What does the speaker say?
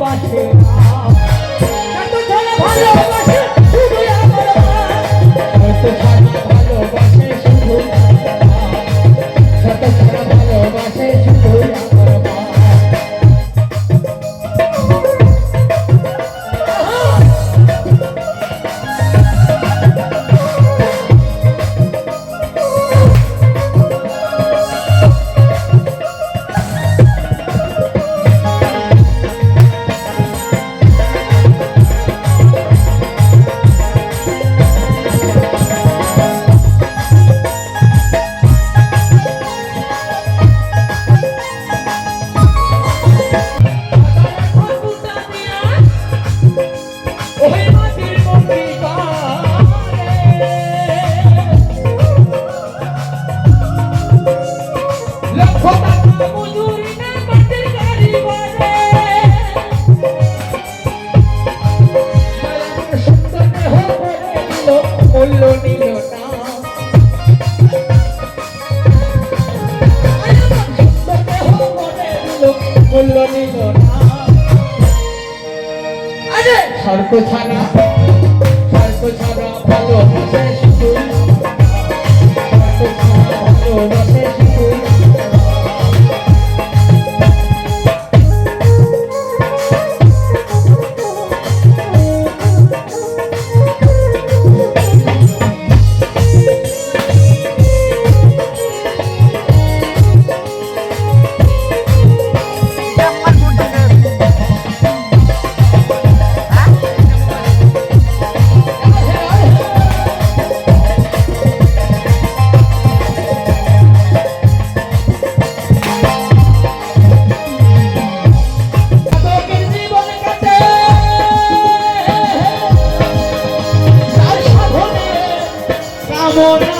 fucking মূল্য নিল না। মূল্য নিল না। সর্ব ছাড়া Oh.